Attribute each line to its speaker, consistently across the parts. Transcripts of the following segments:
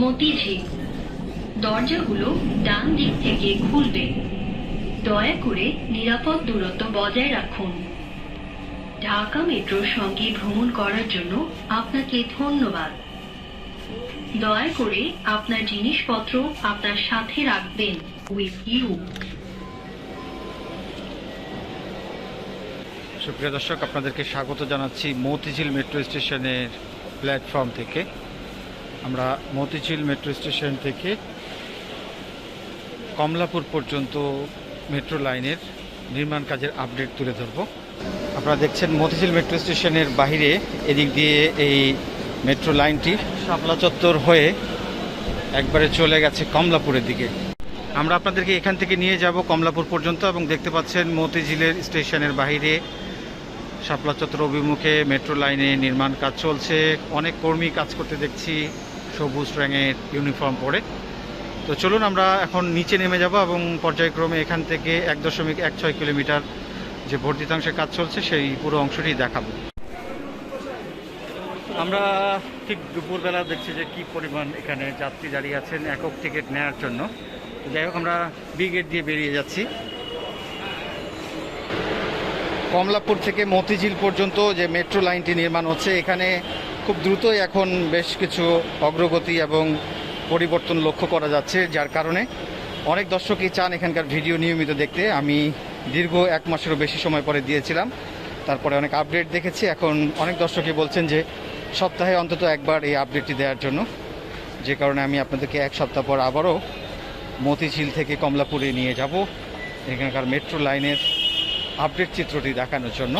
Speaker 1: মতিঝিল। দরজাগুলো ডান দিক থেকে খুলবে। দয়া করে নিরাপদ দূরত্ব বজায় রাখুন। ঢাকা মেট্রোর সঙ্গে ভ্রমণ করার জন্য আপনাকে ধন্যবাদ। দয়া করে আপনার জিনিসপত্র আপনার সাথে রাখবেন উইথ ইউ
Speaker 2: সুপ্রিয় দর্শক, আপনাদেরকে স্বাগত জানাচ্ছি মতিঝিল মেট্রো স্টেশনের প্ল্যাটফর্ম থেকে। আমরা মতিঝিল মেট্রো স্টেশন থেকে কমলাপুর পর্যন্ত মেট্রো লাইনের নির্মাণ কাজের আপডেট তুলে ধরব। আপনারা দেখছেন মতিঝিল মেট্রো স্টেশনের বাইরে এদিক দিয়ে এই মেট্রো লাইনটি শাপলা চত্বর হয়ে একবারে চলে গেছে কমলাপুরের দিকে। আমরা আপনাদেরকে এখান থেকে নিয়ে যাব কমলাপুর পর্যন্ত এবং দেখতে পাচ্ছেন মতিঝিলের স্টেশনের বাইরে শাপলা চত্বর অভিমুখে মেট্রো লাইনে নির্মাণ কাজ চলছে। অনেক কর্মী কাজ করতে দেখছি। সবুজ রঙের ইউনিফর্ম পরে। তো চলুন আমরা এখন নিচে নেমে যাব এবং পর্যায়ক্রমে এখান থেকে এক দশমিক এক ছয় কিলোমিটার যে বর্ধিতাংশে কাজ চলছে, সেই পুরো অংশটি দেখাবো। আমরা ঠিক দুপুরবেলা দেখছি যে কি পরিমাণ এখানে যাত্রী দাঁড়িয়ে আছেন, একক টিকিট নেওয়ার জন্য। যাই হোক, আমরা বি গেট দিয়ে বেরিয়ে যাচ্ছি। কমলাপুর থেকে মতিঝিল পর্যন্ত যে মেট্রো লাইনটি নির্মাণ হচ্ছে, এখানে খুব দ্রুতই এখন বেশ কিছু অগ্রগতি এবং পরিবর্তন লক্ষ্য করা যাচ্ছে, যার কারণে অনেক দর্শকই চান এখানকার ভিডিও নিয়মিত দেখতে। আমি দীর্ঘ এক মাসেরও বেশি সময় পরে দিয়েছিলাম, তারপরে অনেক আপডেট দেখেছি। এখন অনেক দর্শকই বলছেন যে সপ্তাহে অন্তত একবার এই আপডেটটি দেওয়ার জন্য। যে কারণে আমি আপনাদেরকে এক সপ্তাহ পর আবারও মতিঝিল থেকে কমলাপুরে নিয়ে যাব, এখানকার মেট্রো লাইনের আপডেট চিত্রটি দেখানোর জন্য।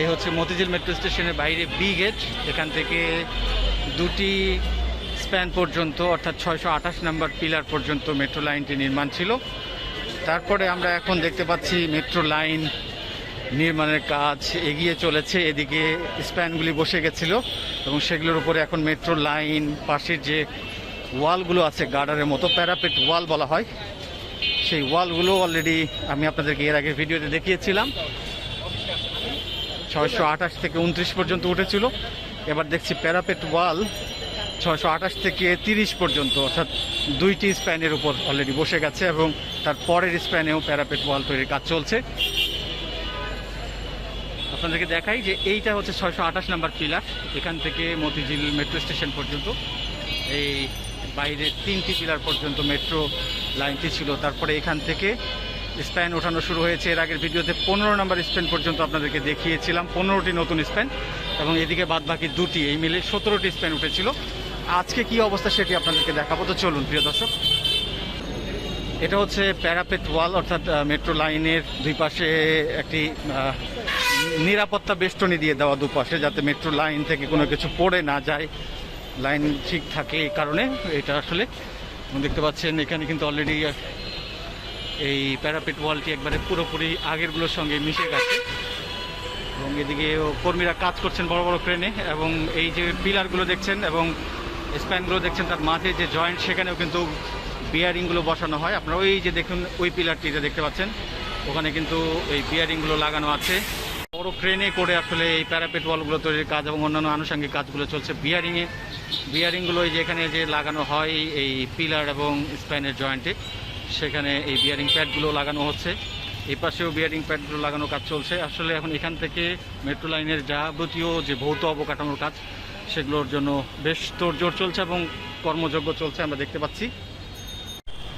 Speaker 2: এই হচ্ছে মতিঝিল মেট্রো স্টেশনের বাইরে বি গেট, এখান থেকে দুটি স্প্যান পর্যন্ত, অর্থাৎ ছয়শো আঠাশ নম্বর পিলার পর্যন্ত মেট্রো লাইনটি নির্মাণ ছিল। তারপরে আমরা এখন দেখতে পাচ্ছি মেট্রো লাইন নির্মাণের কাজ এগিয়ে চলেছে, এদিকে স্প্যানগুলি বসে গেছিল এবং সেগুলোর উপরে এখন মেট্রো লাইন পাশের যে ওয়ালগুলো আছে, গার্ডারের মতো, প্যারাপেট ওয়াল বলা হয়। সেই ওয়ালগুলো অলরেডি আমি আপনাদেরকে এর আগে ভিডিওতে দেখিয়েছিলাম। ছয়শো আঠাশ থেকে উনত্রিশ পর্যন্ত উঠেছিল। এবার দেখছি প্যারাপেট ওয়াল ছয়শো আঠাশ থেকে তিরিশ পর্যন্ত, অর্থাৎ দুইটি স্প্যানের উপর অলরেডি বসে গেছে এবং তার পরের স্প্যানেও প্যারাপেট ওয়াল তৈরির কাজ চলছে। আপনাদেরকে দেখাই যে এইটা হচ্ছে ছয়শো আঠাশ নাম্বার পিলার, এখান থেকে মতিঝিল মেট্রো স্টেশন পর্যন্ত। এই বাইরে তিনটি পিলার পর্যন্ত মেট্রো লাইনটি ছিল, তারপরে এখান থেকে স্প্যান ওঠানো শুরু হয়েছে। এর আগের ভিডিওতে পনেরো নম্বর স্প্যান পর্যন্ত আপনাদেরকে দেখিয়েছিলাম। পনেরোটি নতুন স্প্যান এবং এদিকে বাদ বাকি দুটি, এই মিলে সতেরোটি স্প্যান উঠেছিল। আজকে কি অবস্থা সেটি আপনাদেরকে দেখাবো। তো চলুন, প্রিয় দর্শক। এটা হচ্ছে প্যারাপেট ওয়াল, অর্থাৎ মেট্রো লাইনের দুই পাশে একটি নিরাপত্তা বেষ্টনী দিয়ে দেওয়া দুপাশে, যাতে মেট্রো লাইন থেকে কোনো কিছু পড়ে না যায়। লাইন ঠিক থাকে এই কারণে। এটা আসলে, দেখতে পাচ্ছেন, এখানে কিন্তু অলরেডি এই প্যারাপেট ওয়ালটি একবারে পুরোপুরি আগেরগুলোর সঙ্গে মিশে গেছে। এবং এদিকে কর্মীরা কাজ করছেন বড় বড় ক্রেনে এবং এই যে পিলারগুলো দেখছেন এবং স্প্যানগুলো দেখছেন তার মাঝে যে জয়েন্ট, সেখানেও কিন্তু বিয়ারিংগুলো বসানো হয়। আপনারা ওই যে দেখুন, ওই পিলারটিতে দেখতে পাচ্ছেন, ওখানে কিন্তু এই বিয়ারিংগুলো লাগানো আছে। বড় ক্রেনে করে আসলে এই প্যারাপেট ওয়ালগুলো তৈরির কাজ এবং অন্যান্য আনুষঙ্গিক কাজগুলো চলছে বিয়ারিংয়ে। বিয়ারিংগুলো এই যে এখানে যে লাগানো হয় এই পিলার এবং স্প্যানের জয়েন্টে। সেখানে এই বিয়ারিং প্যাডগুলো লাগানো হচ্ছে। এই পাশেও বিয়ারিং প্যাডগুলো লাগানোর কাজ চলছে। আসলে এখন এখান থেকে মেট্রো লাইনের যাবতীয় যে ভৌত অবকাঠামোর কাজ, সেগুলোর জন্য বেশ তোড়জোড় চলছে এবং কর্মযজ্ঞ চলছে আমরা দেখতে পাচ্ছি।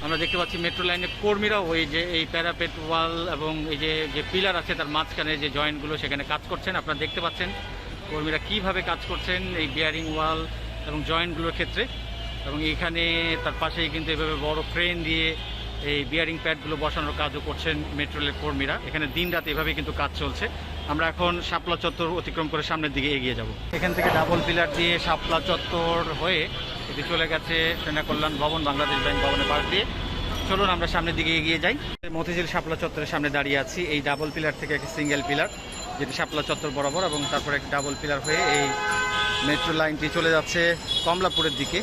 Speaker 2: আমরা দেখতে পাচ্ছি মেট্রো লাইনের কর্মীরাও ওই যে, এই প্যারাপেট ওয়াল এবং এই যে যে পিলার আছে তার মাঝখানে যে জয়েন্টগুলো সেখানে কাজ করছেন, আপনারা দেখতে পাচ্ছেন কর্মীরা কীভাবে কাজ করছেন এই বিয়ারিং ওয়াল এবং জয়েন্টগুলোর ক্ষেত্রে। এবং এখানে তার পাশেই কিন্তু এভাবে বড় ক্রেন দিয়ে এই বিয়ারিং প্যাডগুলো বসানোর কাজও করছেন মেট্রো রেলের কর্মীরা। এখানে দিন রাত এভাবেই কিন্তু কাজ চলছে। আমরা এখন শাপলা চত্বর অতিক্রম করে সামনের দিকে এগিয়ে যাব। এখান থেকে ডাবল পিলার দিয়ে শাপলা চত্বর হয়ে এটি চলে গেছে সেনা কল্যাণ ভবন, বাংলাদেশ ব্যাংক ভবনের পাশ দিয়ে। চলুন আমরা সামনের দিকে এগিয়ে যাই। মতিঝিল শাপলা চত্বরের সামনে দাঁড়িয়ে আছি। এই ডাবল পিলার থেকে একটি সিঙ্গেল পিলার যেটি শাপলা চত্বর বরাবর এবং তারপর একটি ডাবল পিলার হয়ে এই মেট্রো লাইনটি চলে যাচ্ছে কমলাপুরের দিকে।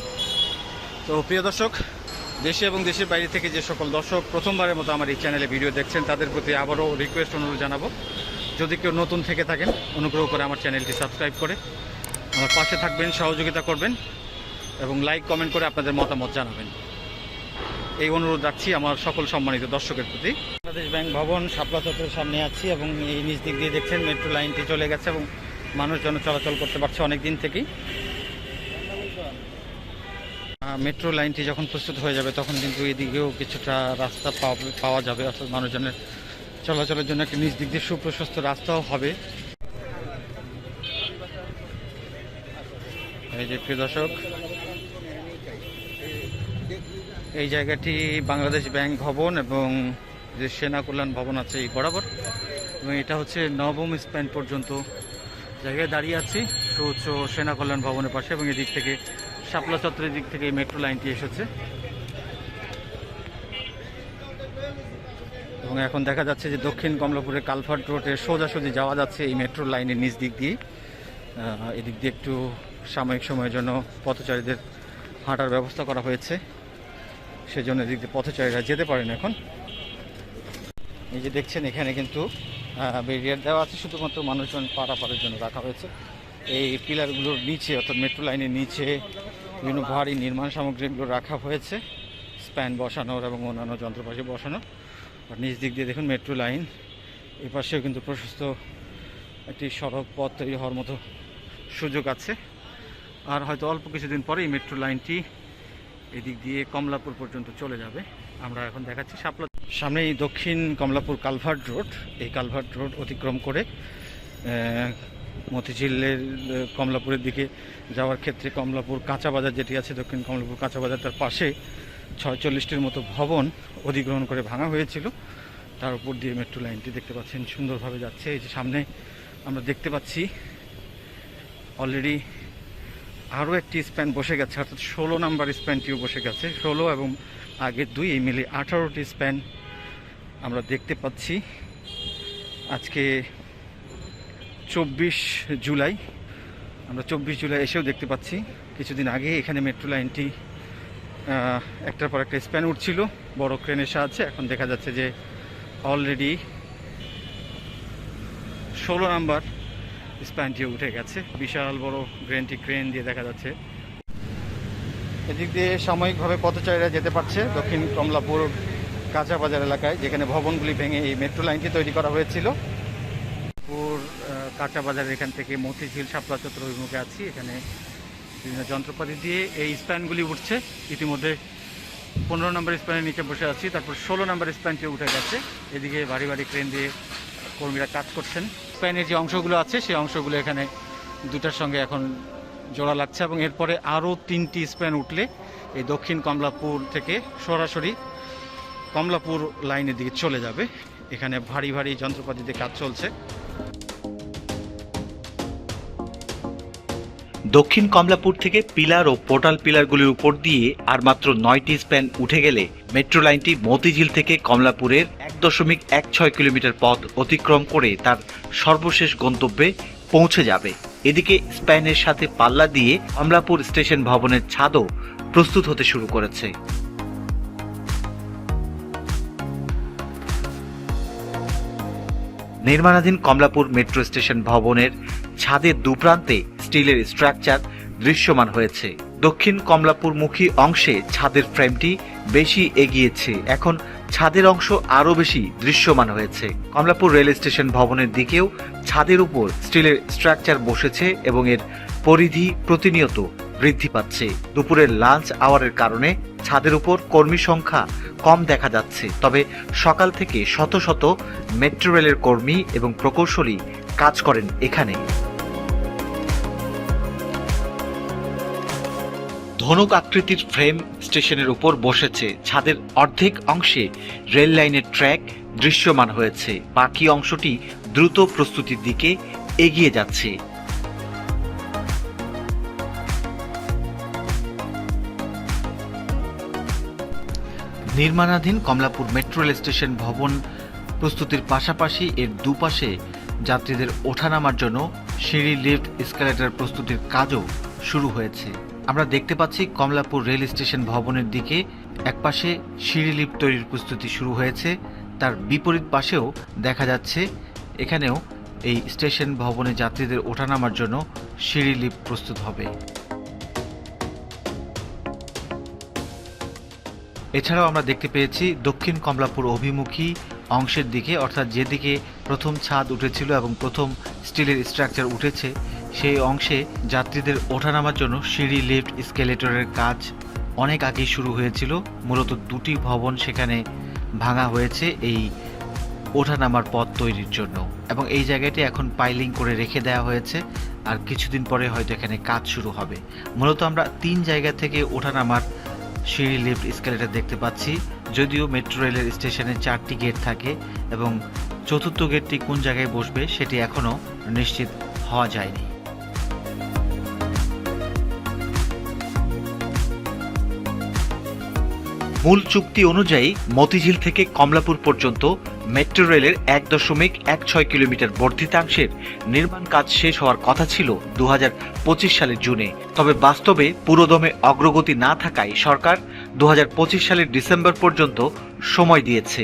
Speaker 2: তো প্রিয় দর্শক দেশে এবং দেশের বাইরে থেকে যে সকল দর্শক প্রথমবারের মতো আমার এই চ্যানেলে ভিডিও দেখছেন, তাদের প্রতি আবারও রিকোয়েস্ট অনুরোধ জানাব। যদি কেউ নতুন থেকে থাকেন, অনুগ্রহ করে আমার চ্যানেলটি সাবস্ক্রাইব করে আমার পাশে থাকবেন, সহযোগিতা করবেন এবং লাইক কমেন্ট করে আপনাদের মতামত জানাবেন। এই অনুরোধ রাখছি আমার সকল সম্মানিত দর্শকের প্রতি। বাংলাদেশ ব্যাংক ভবন শাপলা চত্বরের সামনে আছি এবং এই নিজ দিক দিয়ে দেখছেন মেট্রো লাইনটি চলে গেছে এবং মানুষজন চলাচল করতে পারছে অনেক দিন থেকেই। মেট্রো লাইনটি যখন প্রস্তুত হয়ে যাবে, তখন কিন্তু এদিকেও কিছুটা রাস্তা পাওয়া- যাবে, অর্থাৎ মানুষজনের চলাচলের জন্য একটি নিজ দিক দিয়ে সুপ্রশস্ত রাস্তাও হবে। এই যে প্রিয় দর্শক, এই জায়গাটি বাংলাদেশ ব্যাংক ভবন এবং যে সেনা কল্যাণ ভবন আছে, এই বরাবর। এবং এটা হচ্ছে নবম স্প্যান পর্যন্ত জায়গায় দাঁড়িয়ে আছি, সুউচ্চ সেনা কল্যাণ ভবনের পাশে এবং এদিক থেকে শাপলা চত্বরের দিক থেকে এই মেট্রো লাইনটি এসেছে। এবং এখন দেখা যাচ্ছে যে দক্ষিণ কমলাপুরের কালভার্ট রোডে সোজাসুজি যাওয়া যাচ্ছে এই মেট্রো লাইনের নিচ দিক দিয়ে। এদিক দিয়ে একটু সাময়িক সময়ের জন্য পথচারীদের হাঁটার ব্যবস্থা করা হয়েছে। সেজন্য এদিক দিয়ে পথচারীরা যেতে পারেন এখন। এই যে দেখছেন, এখানে কিন্তু ব্যারিয়ার দেওয়া আছে, শুধুমাত্র মানুষজন পারাপারের জন্য রাখা হয়েছে। এই পিলারগুলোর নিচে, অর্থাৎ মেট্রো লাইনের নিচে বিভিন্ন ভারী নির্মাণ সামগ্রীগুলো রাখা হয়েছে। স্প্যান বসানোর এবং অন্যান্য যন্ত্রপাতি বসানোর আর নিচ দিক দিয়ে দেখুন মেট্রো লাইন এই পাশেও কিন্তু প্রশস্ত একটি সড়ক পথ তৈরি হওয়ার মতো সুযোগ আছে। আর হয়তো অল্প কিছুদিন পরেই মেট্রো লাইনটি এদিক দিয়ে কমলাপুর পর্যন্ত চলে যাবে। আমরা এখন দেখাচ্ছি শাপলা সামনেই দক্ষিণ কমলাপুর কালভার্ট রোড। এই কালভার্ট রোড অতিক্রম করে মতিঝিলের কমলাপুরের দিকে যাওয়ার ক্ষেত্রে কমলাপুর কাঁচা বাজার যেটি আছে, দক্ষিণ কমলাপুর কাঁচা বাজার তার পাশে ছয়চল্লিশটির মতো ভবন অধিগ্রহণ করে ভাঙা হয়েছিল। তার উপর দিয়ে মেট্রো লাইনটি দেখতে পাচ্ছেন, সুন্দরভাবে যাচ্ছে। এই যে সামনে আমরা দেখতে পাচ্ছি অলরেডি আরও একটি স্প্যান বসে গেছে, অর্থাৎ ষোলো নাম্বার স্প্যানটিও বসে গেছে। ষোলো এবং আগের দুই মিলে আঠারোটি স্প্যান আমরা দেখতে পাচ্ছি। আজকে চব্বিশ জুলাই। আমরা চব্বিশ জুলাই এসেও দেখতে পাচ্ছি। কিছুদিন আগে এখানে মেট্রো লাইনটি একটার পর একটা স্প্যান উঠছিল। বড় ক্রেনের সাহায্যে এখন দেখা যাচ্ছে যে অলরেডি ষোলো নাম্বার স্প্যানটিও উঠে গেছে। বিশাল বড় গ্রেনটি ক্রেন দিয়ে দেখা যাচ্ছে। এদিক দিয়ে সাময়িকভাবে পথচারীরা যেতে পারছে দক্ষিণ কমলাপুর কাঁচা বাজার এলাকায়, যেখানে ভবনগুলি ভেঙে এই মেট্রো লাইনটি তৈরি করা হয়েছিল। পুর কাঁচা বাজার এখান থেকে মতিঝিল শাপলা চত্র অভিমুখে আছি। এখানে বিভিন্ন যন্ত্রপাতি দিয়ে এই স্প্যানগুলি উঠছে। ইতিমধ্যে পনেরো নম্বর স্প্যানের নিচে বসে আছি, তারপর ষোলো নম্বর স্প্যানটি উঠে গেছে। এদিকে ভারী ভারী ক্রেন দিয়ে কর্মীরা কাজ করছেন। স্প্যানের যে অংশগুলো আছে, সেই অংশগুলো এখানে দুটার সঙ্গে এখন জোড়া লাগছে এবং এরপরে আরও তিনটি স্প্যান উঠলে এই দক্ষিণ কমলাপুর থেকে সরাসরি কমলাপুর লাইনের দিকে চলে যাবে। এখানে ভারী ভারী যন্ত্রপাতিতে কাজ চলছে।
Speaker 3: দক্ষিণ কমলাপুর থেকে পিলার ও পোর্টাল পিলারগুলির উপর দিয়ে আর মাত্র নয়টি স্প্যান উঠে গেলে মেট্রো লাইনটি মতিঝিল থেকে কমলাপুরের এক দশমিক এক ছয় কিলোমিটার পথ অতিক্রম করে তার সর্বশেষ গন্তব্যে পৌঁছে যাবে। এদিকে স্প্যানের সাথে পাল্লা দিয়ে কমলাপুর স্টেশন ভবনের ছাদও প্রস্তুত হতে শুরু করেছে। নির্মাণাধীন কমলাপুর মেট্রো স্টেশন ভবনের ছাদের দুপ্রান্তে স্টিলের স্ট্রাকচার দৃশ্যমান হয়েছে। দক্ষিণ কমলাপুরমুখী অংশে ছাদের ফ্রেমটি বেশি এগিয়েছে। এখন ছাদের অংশ আরও বেশি দৃশ্যমান হয়েছে। কমলাপুর রেল স্টেশন ভবনের দিকেও ছাদের উপর স্টিলের স্ট্রাকচার বসেছে এবং এর পরিধি প্রতিনিয়ত বৃদ্ধি পাচ্ছে। দুপুরের লাঞ্চ আওয়ারের কারণে ছাদের উপর কর্মী সংখ্যা কম দেখা যাচ্ছে। তবে সকাল থেকে শত শত মেট্রো রেলের কর্মী এবং প্রকৌশলী কাজ করেন এখানে ধনুক আকৃতির ফ্রেম স্টেশনের উপর বসেছে। ছাদের অর্ধেক অংশে রেল লাইনের ট্র্যাক দৃশ্যমান হয়েছে। বাকি অংশটি দ্রুত প্রস্তুতির দিকে এগিয়ে যাচ্ছে। নির্মাণাধীন কমলাপুর মেট্রো রেল স্টেশন ভবন প্রস্তুতির পাশাপাশি এর দুপাশে যাত্রীদের ওঠানামার জন্য সিঁড়ি, লিফট, এসকালেটর প্রস্তুতির কাজও শুরু হয়েছে। আমরা দেখতে পাচ্ছি কমলাপুর রেল স্টেশন ভবনের দিকে একপাশে সিঁড়ি লিফট তৈরির প্রস্তুতি শুরু হয়েছে। তার বিপরীত পাশেও দেখা যাচ্ছে, এখানেও এই স্টেশন ভবনে যাত্রীদের ওঠানামার জন্য সিঁড়ি লিফট প্রস্তুত হবে। এছাড়াও আমরা দেখতে পেয়েছি, দক্ষিণ কমলাপুর অভিমুখী অংশের দিকে, অর্থাৎ যেদিকে প্রথম ছাদ উঠেছিল এবং প্রথম স্টিলের স্ট্রাকচার উঠেছে সেই অংশে যাত্রীদের ওঠানামার জন্য সিঁড়ি, লিফট, স্কেলেটরের কাজ অনেক আগেই শুরু হয়েছিল। মূলত দুটি ভবন সেখানে ভাঙা হয়েছে এই ওঠানামার পথ তৈরির জন্য। এবং এই জায়গাটি এখন পাইলিং করে রেখে দেওয়া হয়েছে। আর কিছুদিন পরে হয়তো এখানে কাজ শুরু হবে। মূলত আমরা তিন জায়গা থেকে ওঠানামার সিঁড়ি, লিফট, স্কেলেটার দেখতে পাচ্ছি। যদিও মেট্রো রেলের স্টেশনে চারটি গেট থাকে এবং চতুর্থ গেটটি কোন জায়গায় বসবে সেটি এখনও নিশ্চিত হওয়া যায়নি। মূল চুক্তি অনুযায়ী মতিঝিল থেকে কমলাপুর পর্যন্ত মেট্রো রেলের এক দশমিক এক ছয় কিলোমিটার বর্ধিতাংশের নির্মাণ কাজ শেষ হওয়ার কথা ছিল দু পঁচিশ সালের জুনে। তবে বাস্তবে পুরোদমে অগ্রগতি না থাকায় সরকার দু পঁচিশ সালের ডিসেম্বর পর্যন্ত সময় দিয়েছে।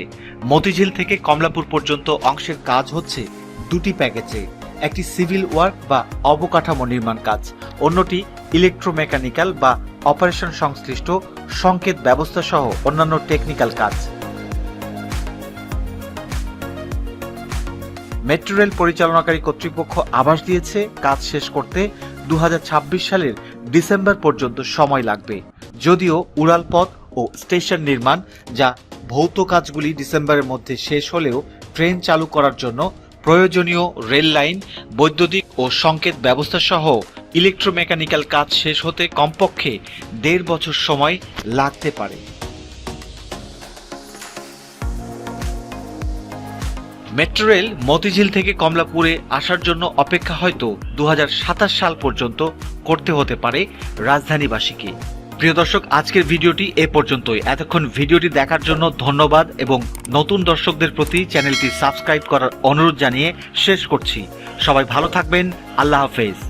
Speaker 3: মতিঝিল থেকে কমলাপুর পর্যন্ত অংশের কাজ হচ্ছে দুটি প্যাকেজে, একটি সিভিল ওয়ার্ক বা অবকাঠামো নির্মাণ কাজ। অন্যটি ইলেকট্রোমেকানিক্যাল বা অপারেশন সংশ্লিষ্ট সংকেত ব্যবস্থা সহ অন্যান্য টেকনিক্যাল কাজ। মেট্রো রেল পরিচালনাকারী কর্তৃপক্ষ আভাস দিয়েছে, কাজ শেষ করতে দু হাজার ছাব্বিশ সালের ডিসেম্বর পর্যন্ত সময় লাগবে। যদিও উড়ালপথ ও স্টেশন নির্মাণ, যা ভৌত কাজগুলি ডিসেম্বরের মধ্যে শেষ হলেও ট্রেন চালু করার জন্য প্রয়োজনীয় রেল লাইন বৈদ্যুতিক ও সংকেত ব্যবস্থা সহ ইলেকট্রোমেকানিক্যাল কাজ শেষ হতে কমপক্ষে দেড় বছর সময় লাগতে পারে। মেট্রো রেল মতিঝিল থেকে কমলাপুরে আসার জন্য অপেক্ষা হয়তো দু হাজার সাতাশ সাল পর্যন্ত করতে হতে পারে রাজধানীবাসীকে। প্রিয় দর্শক, আজকের ভিডিওটি এ পর্যন্তই। এতক্ষণ ভিডিওটি দেখার জন্য ধন্যবাদ এবং নতুন দর্শকদের প্রতি চ্যানেলটি সাবস্ক্রাইব করার অনুরোধ জানিয়ে শেষ করছি। সবাই ভালো থাকবেন। আল্লাহ হাফেজ।